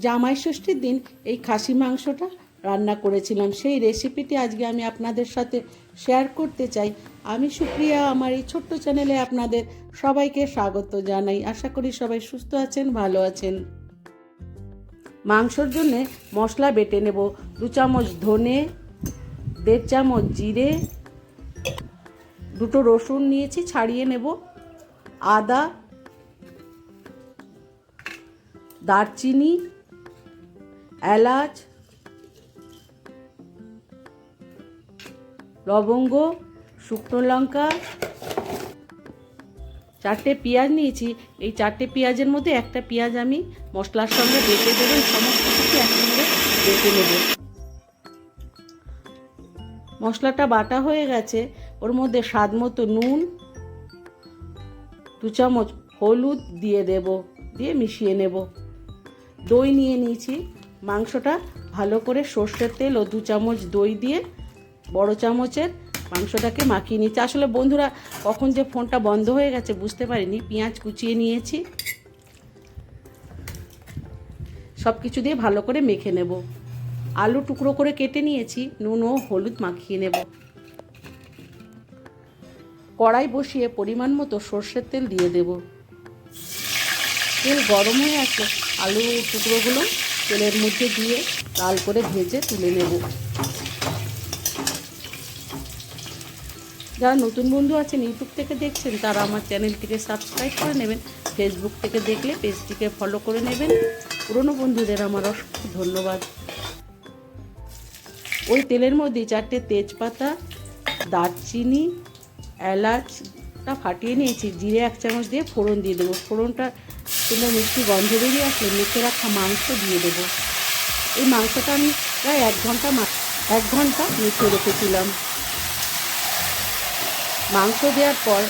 জামাই ষষ্ঠীর দিন এই খাসি মাংসটা রান্না করেছিলাম। সেই রেসিপিটি আজকে আমি আপনাদের সাথে শেয়ার করতে চাই। আমি সুপ্রিয়া, আমার এই ছোট্ট চ্যানেলে আপনাদের সবাইকে স্বাগত জানাই। আশা করি সবাই সুস্থ আছেন, ভালো আছেন। মাংসর জন্যে মশলা বেটে নেব। দু চামচ ধনে, দেড় চামচ জিরে, দুটো রসুন নিয়েছি, ছাড়িয়ে নেব। আদা, দারচিনি এলাচ, লবঙ্গ, শুকনো লঙ্কা, চারটে পেঁয়াজ নিয়েছি। এই চারটে পেঁয়াজের মধ্যে একটা পেঁয়াজ আমি মশলার সঙ্গে বেটে দেবো, এই সমস্ত কিছু একসঙ্গে বেটে নেব। মশলাটা বাটা হয়ে গেছে, ওর মধ্যে স্বাদ মতো নুন, দু চামচ হলুদ দিয়ে দেব, দিয়ে মিশিয়ে নেব। দই নিয়ে নিয়েছি। মাংসটা ভালো করে সর্ষের তেল ও দু চামচ দই দিয়ে বড় চামচের মাংসটাকে মাখিয়ে নিচ্ছি আসলে বন্ধুরা, কখন যে ফোনটা বন্ধ হয়ে গেছে বুঝতে পারিনি। পেঁয়াজ কুচিয়ে নিয়েছি। সব কিছু দিয়ে ভালো করে মেখে নেব। আলু টুকরো করে কেটে নিয়েছি। নুন ও হলুদ মাখিয়ে নেব। কড়াই বসিয়ে পরিমাণ মতো সর্ষের তেল দিয়ে দেব। তেল গরম হয়ে আসলে আলু টুকরোগুলো তেলের মধ্যে দিয়ে লাল করে ভেজে তুলে নেব। যারা নতুন বন্ধু আছেন ইউটিউব থেকে দেখছেন, তারা আমার চ্যানেলটিকে সাবস্ক্রাইব করে নেবেন। ফেসবুক থেকে দেখলে পেজটিকে ফলো করে নেবেন। পুরনো বন্ধুদের আমার অসংখ্য ধন্যবাদ। ওই তেলের মধ্যে চারটে তেজপাতা, দারচিনি এলাচটা ফাটিয়ে নিয়েছি, জিরে এক চামচ দিয়ে ফোড়ন দিয়ে দেবো। ফোড়নটা সুন্দর মিষ্টি গন্ধ বেরিয়ে আসলে মেখে রাখা মাংস দিয়ে দেবো। এই মাংসটা আমি প্রায় এক ঘণ্টা এক ঘণ্টা মেখে রেখেছিলাম। মাংস দেওয়ার পর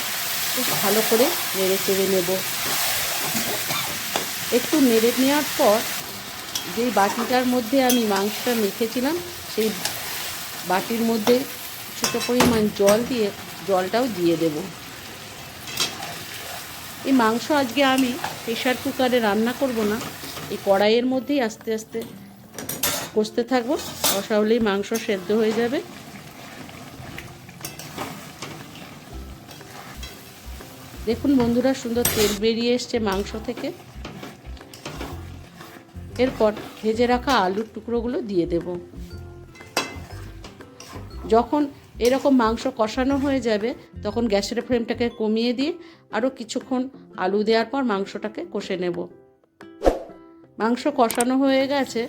খুব ভালো করে নেড়ে চেড়ে নেব। একটু নেড়ে নেওয়ার পর যেই বাটিটার মধ্যে আমি মাংসটা মেখেছিলাম, সেই বাটির মধ্যে ছোটো পরিমাণ জল দিয়ে, জলটাও দিয়ে দেব। এই মাংস আজকে আমি প্রেশার কুকারে রান্না করব না। এই কড়াইয়ের মধ্যেই আস্তে আস্তে কষতে থাকব। কষা হলেই মাংস সেদ্ধ হয়ে যাবে। দেখুন বন্ধুরা, সুন্দর তেল বেরিয়ে এসছে মাংস থেকে। এরপর ভেজে রাখা আলুর টুকরোগুলো দিয়ে দেব। যখন এরকম মাংস কষানো হয়ে যাবে তখন গ্যাসের ফ্লেমটাকে কমিয়ে দিয়ে আরও কিছুক্ষণ আলু দেওয়ার পর মাংসটাকে কষে নেব। মাংস কষানো হয়ে গেছে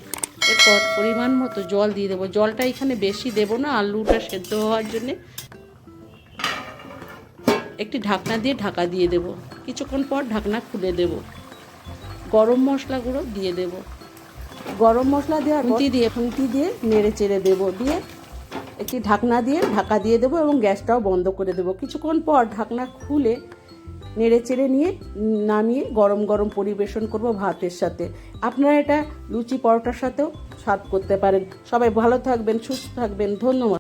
এরপর পরিমাণ মতো জল দিয়ে দেবো। জলটা এখানে বেশি দেব না আলুটা সেদ্ধ হওয়ার জন্যে। একটি ঢাকনা দিয়ে ঢাকা দিয়ে দেব। কিছুক্ষণ পর ঢাকনা খুলে দেব। গরম মশলা গুঁড়ো দিয়ে দেব। গরম মশলা দেওয়ার খুঁটি দিয়ে খুঁটি দিয়ে নেড়ে চেড়ে দেবো। দিয়ে একটি ঢাকনা দিয়ে ঢাকা দিয়ে দেবো এবং গ্যাসটাও বন্ধ করে দেবো। কিছুক্ষণ পর ঢাকনা খুলে নেড়ে চেড়ে নিয়ে নামিয়ে গরম গরম পরিবেশন করব ভাতের সাথে। আপনারা এটা লুচি পরোটার সাথেও স্বাদ করতে পারেন। সবাই ভালো থাকবেন, সুস্থ থাকবেন। ধন্যবাদ।